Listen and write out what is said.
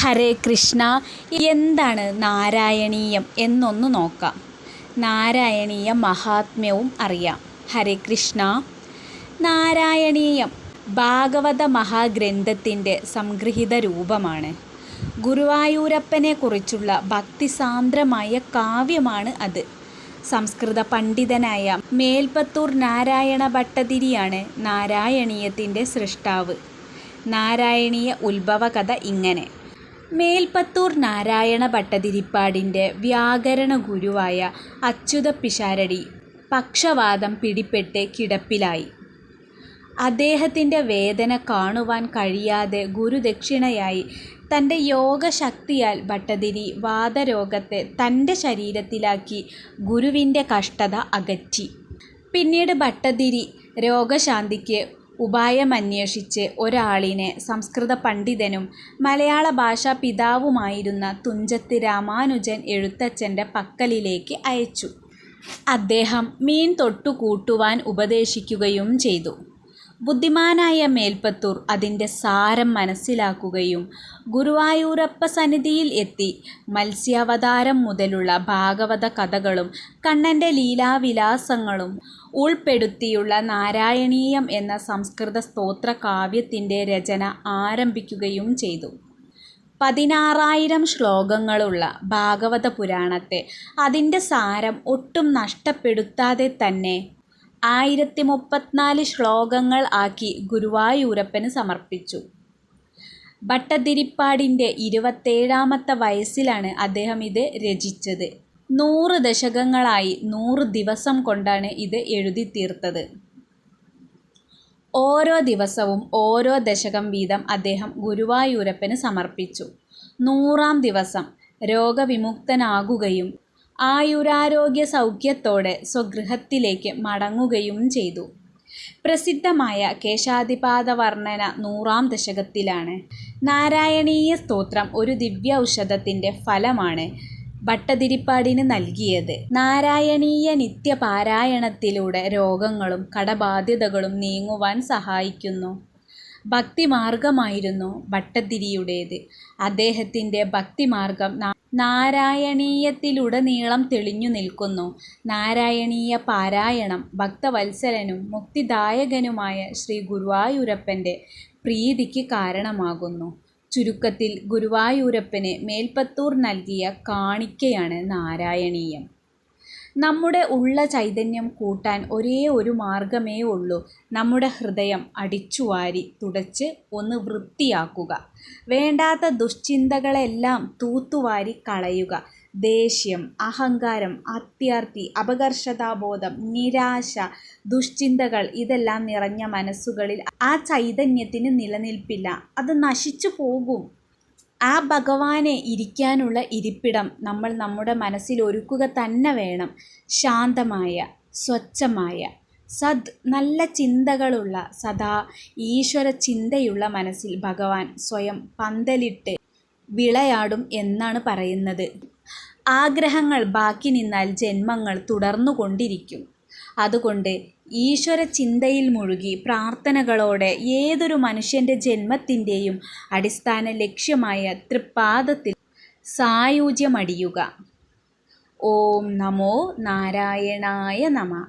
ഹരേ കൃഷ്ണ എന്താണ് നാരായണീയം എന്നൊന്ന് നോക്കാം. നാരായണീയ മഹാത്മ്യവും അറിയാം. ഹരേ കൃഷ്ണ നാരായണീയം ഭാഗവത മഹാഗ്രന്ഥത്തിന്റെ സംഗൃഹീത രൂപമാണ്. ഗുരുവായൂരപ്പനെ കുറിച്ചുള്ള ഭക്തിസാന്ദ്രമായ കാവ്യമാണ് അത്. സംസ്കൃത പണ്ഡിതനായ മേൽപ്പത്തൂർ നാരായണ ഭട്ടതിരിയാണ് നാരായണീയത്തിന്റെ സൃഷ്ടാവ്. നാരായണീയ ഉത്ഭവകഥ ഇങ്ങനെ. മേൽപ്പത്തൂർ നാരായണ ഭട്ടതിരിപ്പാടിന്റെ വ്യാകരണ ഗുരുവായ അച്യുത പിഷാരടി പക്ഷവാദം പിടിപെട്ട് കിടപ്പിലായി. അദ്ദേഹത്തിന്റെ വേദന കാണുവാൻ കഴിയാതെ ഗുരുദക്ഷിണയായി തന്റെ യോഗശക്തിയാൽ ഭട്ടതിരി വാദരോഗത്തെ തന്റെ ശരീരത്തിലാക്കി ഗുരുവിന്റെ കഷ്ടത അകറ്റി. പിന്നീട് ഭട്ടതിരി രോഗശാന്തിക്ക് ഉപായമന്വേഷിച്ച് ഒരാളിനെ സംസ്കൃത പണ്ഡിതനും മലയാള ഭാഷാ പിതാവുമായിരുന്ന തുഞ്ചത്ത് രാമാനുജൻ എഴുത്തച്ഛന്റെ പക്കലിലേക്ക് അയച്ചു. അദ്ദേഹം മീൻ തൊട്ടുകൂട്ടുവാൻ ഉപദേശിക്കുകയും ചെയ്തു. ബുദ്ധിമാനായ മേൽപ്പത്തൂർ അതിന്റെ സാരം മനസ്സിലാക്കുകയും ഗുരുവായൂരപ്പ സന്നിധിയിൽ എത്തി മത്സ്യാവതാരം മുതലുള്ള ഭാഗവത കഥകളും കണ്ണന്റെ ലീലാവിലാസങ്ങളും ഉൾപ്പെടുത്തിയുള്ള നാരായണീയം എന്ന സംസ്കൃത സ്തോത്ര കാവ്യത്തിന്റെ രചന ആരംഭിക്കുകയും ചെയ്തു. പതിനാറായിരം ശ്ലോകങ്ങളുള്ള ഭാഗവത പുരാണത്തെ അതിന്റെ സാരം ഒട്ടും നഷ്ടപ്പെടുത്താതെ തന്നെ ആയിരത്തി മുപ്പത്തിനാല് ശ്ലോകങ്ങൾ ആക്കി ഗുരുവായൂരപ്പന് സമർപ്പിച്ചു. ഭട്ടതിരിപ്പാടിന്റെ ഇരുപത്തേഴാമത്തെ വയസ്സിലാണ് അദ്ദേഹം ഇത് രചിച്ചത്. നൂറ് ദശകങ്ങളായി നൂറ് ദിവസം കൊണ്ടാണ് ഇത് എഴുതി തീർത്തത്. ഓരോ ദിവസവും ഓരോ ദശകം വീതം അദ്ദേഹം ഗുരുവായൂരപ്പന് സമർപ്പിച്ചു. നൂറാം ദിവസം രോഗവിമുക്തനാകുകയും ആയുരാരോഗ്യ സൗഖ്യത്തോടെ സ്വഗൃഹത്തിലേക്ക് മടങ്ങുകയും ചെയ്തു. പ്രസിദ്ധമായ കേശാതിപാത വർണന നൂറാം ദശകത്തിലാണ്. നാരായണീയ സ്തോത്രം ഒരു ദിവ്യ ഔഷധത്തിന്റെ ഫലമാണ് ഭട്ടതിരിപ്പാടിന് നൽകിയത്. നാരായണീയ നിത്യപാരായണത്തിലൂടെ രോഗങ്ങളും കടബാധ്യതകളും നീങ്ങുവാൻ സഹായിക്കുന്നു. ഭക്തിമാർഗമായിരുന്നു ഭട്ടതിരിയുടേത്. അദ്ദേഹത്തിന്റെ ഭക്തിമാർഗം നാരായണീയത്തിലുടനീളം തെളിഞ്ഞു നിൽക്കുന്നു. നാരായണീയ പാരായണം ഭക്തവത്സലനും മുക്തിദായകനുമായ ശ്രീ ഗുരുവായൂരപ്പന്റെ പ്രീതിക്ക് കാരണമാകുന്നു. ചുരുക്കത്തിൽ ഗുരുവായൂരപ്പന് മേൽപ്പത്തൂർ നൽകിയ കാണിക്കയാണ് നാരായണീയം. നമ്മുടെ ഉള്ള ചൈതന്യം കൂട്ടാൻ ഒരേ ഒരു മാർഗമേ ഉള്ളൂ. നമ്മുടെ ഹൃദയം അടിച്ചുവാരി തുടച്ച് ഒന്ന് വൃത്തിയാക്കുക. വേണ്ടാത്ത ദുശ്ചിന്തകളെല്ലാം തൂത്തുവാരി കളയുക. ദേഷ്യം അഹങ്കാരം അത്യാർത്തി അപകർഷതാബോധം നിരാശ ദുശ്ചിന്തകൾ ഇതെല്ലാം നിറഞ്ഞ മനസ്സുകളിൽ ആ ചൈതന്യത്തിന് നിലനിൽപ്പില്ല. അത് നശിച്ചു പോകും. ആ ഭഗവാനെ ഇരിക്കാനുള്ള ഇരിപ്പിടം നമ്മൾ നമ്മുടെ മനസ്സിൽ ഒരുക്കുക തന്നെ വേണം. ശാന്തമായ സ്വച്ഛമായ സദ് നല്ല ചിന്തകളുള്ള സദാ ഈശ്വര ചിന്തയുള്ള മനസ്സിൽ ഭഗവാൻ സ്വയം പന്തലിട്ട് വിളയാടും എന്നാണ് പറയുന്നത്. ആഗ്രഹങ്ങൾ ബാക്കി നിന്നാൽ ജന്മങ്ങൾ തുടർന്നുകൊണ്ടിരിക്കും. അതുകൊണ്ട് ഈശ്വര ചിന്തയിൽ മുഴുകി പ്രാർത്ഥനകളോടെ ഏതൊരു മനുഷ്യന്റെ ജന്മത്തിന്റെയും അടിസ്ഥാന ലക്ഷ്യമായ തൃപ്പാദത്തിൽ സായുജ്യമടിയുക. ഓം നമോ നാരായണായ നമ.